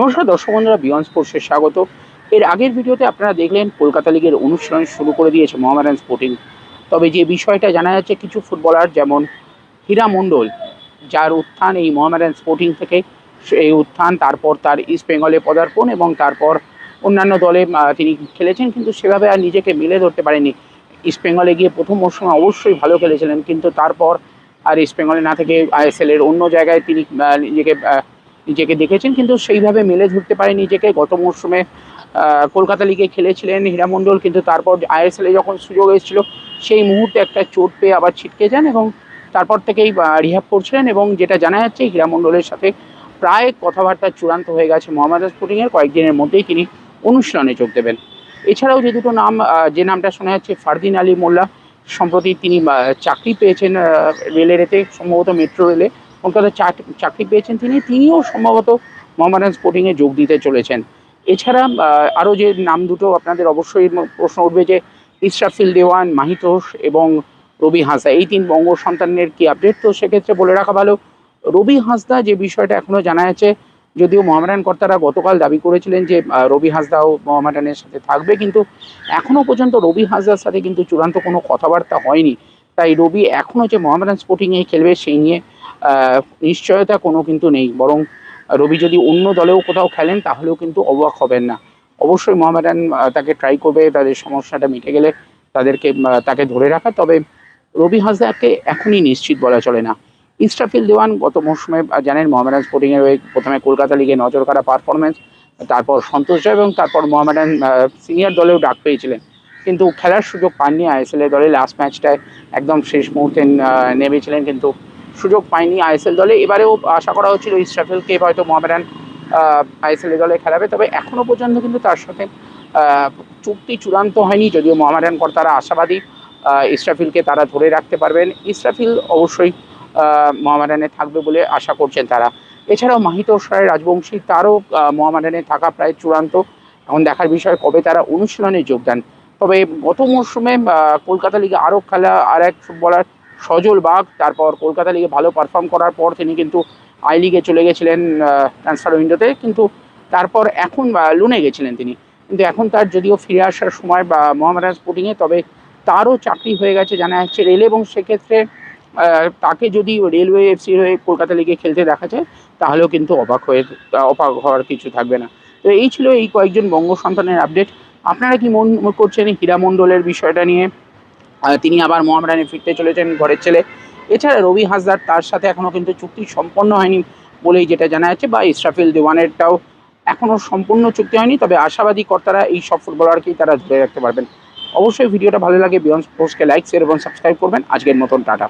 নমস্কার, দর্শক বন্ধুরা বিয়ন স্পোর্টসে স্বাগত। এর আগের ভিডিওতে আপনারা দেখলেন, কলকাতা লিগের অনুষ্ঠান শুরু করে দিয়েছে মোহামেডান স্পোর্টিং। তবে যে বিষয়টা জানা যাচ্ছে, কিছু ফুটবলার যেমন হীরা মণ্ডল, যার উত্থান এই মোহামেডান স্পোর্টিং থেকে এই উত্থান, তারপর তার ইস্ট বেঙ্গলে পদার্পণ এবং তারপর অন্যান্য দলে তিনি খেলেছেন, কিন্তু সেভাবে আর নিজেকে মেলে ধরতে পারেনি ইস্ট বেঙ্গলে গিয়ে প্রথম মরশুমে অবশ্যই ভালো খেলেছিলেন, কিন্তু তারপর আর ইস্ট বেঙ্গলে না থেকে আইএসএলের অন্য জায়গায় তিনি নিজেকে নিজেকে দেখেছেন, কিন্তু সেইভাবে মেলে ধরতে পারে নিজেকে। গত মরশুমে কলকাতা লিগে খেলেছিলেন হীরামণ্ডল কিন্তু তারপর আইএসএল যখন সুযোগ এসেছিল, সেই মুহূর্তে একটা চোট পেয়ে আবার ছিটকে যান এবং তারপর থেকেই রিহাব করছিলেন এবং যেটা জানা যাচ্ছে হীরামণ্ডলের সাথে প্রায় কথাবার্তা চূড়ান্ত হয়ে গেছে মোহাম্মদ স্পোর্টিংয়ের কয়েকদিনের মধ্যেই তিনি অনুশীলনে যোগ দেবেন। এছাড়াও যে দুটো নাম যে নামটা শোনা যাচ্ছে, ফারদিন আলী মোল্লা, সম্প্রতি তিনি চাকরি পেয়েছেন রেলের এতে, সম্ভবত মেট্রো রেলে। কলকাতায় চাক- চাকরি পেয়েছেন তিনি। তিনিও সম্ভবত মোহামেডান স্পোর্টিংয়ে যোগ দিতে চলেছেন। এছাড়া আরও যে নাম দুটো আপনাদের অবশ্যই প্রশ্ন উঠবে যে ইসরাফিল দেওয়ান মাহিতোষ এবং রবি হাঁসদা, এই তিন বঙ্গ সন্তানের কি আপডেট তো সেক্ষেত্রে বলে রাখা ভালো, রবি হাঁসদা যে বিষয়টা এখনও জানা যাচ্ছে যদিও মোহামেডান কর্তারা গতকাল দাবি করেছিলেন যে রবি হাঁসদাও মোহামেডানের সাথে থাকবে, কিন্তু এখনও পর্যন্ত রবি হাঁসদার সাথে কিন্তু চূড়ান্ত কোনো কথাবার্তা হয়নি। তাই রবি এখনও যে মোহামেডান স্পোর্টিংয়ে খেলবে, সেই নিয়ে নিশ্চয়তা কোনো কিন্তু নেই। বরং রবি যদি অন্য দলেও কোথাও খেলেন, তাহলেও কিন্তু অবাক হবেন না। অবশ্যই মোহামেডান তাকে ট্রাই করবে, তাদের সমস্যাটা মিটে গেলে তাদেরকে তাকে ধরে রাখা। তবে রবি হাসদাকে এখনই নিশ্চিত বলা চলে না। ইস্টাফিল দেওয়ান গত মৌসুমে জানেন, মোহামেডান স্পোর্টিংয়ের হয়ে প্রথমে কলকাতা লিগে নজর কাড়া পারফরমেন্স তারপর সন্তোষ জয় এবং তারপর মোহামেডান সিনিয়র দলেও ডাক পেয়েছিলেন। কিন্তু খেলার সুযোগ পাননি। আইএসএল দলে লাস্ট ম্যাচটায় একদম শেষ মুহূর্তে নেমেছিলেন। কিন্তু সুযোগ পায়নি আইএসএল দলে। এবারেও আশা করা হচ্ছিল ইস্টাফিলকে হয়তো মোহামেডান আইএসএল দলে খেলাবে। তবে এখনও পর্যন্ত কিন্তু তার সাথে চুক্তি চূড়ান্ত হয়নি। যদিও মোহামেডান কর্তারা আশাবাদী ইসরাফিলকে তারা ধরে রাখতে পারবেন। ইসরাফিল অবশ্যই আহ, মোহামেডানে থাকবে বলে আশা করছেন তারা। এছাড়াও মাহিতোষ রায় রাজবংশী তারও আহ, মোহামেডানে থাকা প্রায় চূড়ান্ত। এখন দেখার বিষয় কবে তারা অনুশীলনে যোগদান তবে গত মরশুমে কলকাতা লিগে আরও খেলা আর এক ফুটবলার সজল বাগ, তারপর কলকাতা লিগে ভালো পারফর্ম করার পর তিনি কিন্তু আই লিগে চলে গেছিলেন ট্রান্সফার উইন্ডোতে কিন্তু তারপর এখন লুনে গেছিলেন তিনি। কিন্তু এখন তার যদিও ফিরে আসার সময়, বা মোহামেডান স্পোর্টিংয়ে তবে তারও চাকরি হয়ে গেছে, জানা যাচ্ছে রেলে। এবং সেক্ষেত্রে তাকে যদি রেলওয়ে এফসির হয়ে কলকাতা লিগে খেলতে দেখা যায়, তাহলেও কিন্তু অবাক হয়ে, অবাক হওয়ার কিছু থাকবে না। তো এই ছিল এই কয়েকজন বঙ্গ সন্তানের আপডেট আপনারা কি মন করছেন হীরা মণ্ডলের বিষয়টা নিয়ে? তিনি আবার মোহামেডানে ফিরতে চলেছেন ঘরের ছেলে। এছাড়া রবি হাসদার তার সাথে এখনও কিন্তু চুক্তি সম্পন্ন হয়নি বলেই যেটা জানা যাচ্ছে, বা ইসরাফিল দেওয়ানেরটাও এখনও সম্পূর্ণ চুক্তি হয়নি, তবে আশাবাদী কর্তারা এই সব ফুটবলারকেই তারা ধরে রাখতে পারবেন। অবশ্যই ভিডিওটা ভালো লাগে বিয়ন্স স্পোর্টসকে লাইক শেয়ার এবং সাবস্ক্রাইব করবেন। আজকের মতন, টাটা।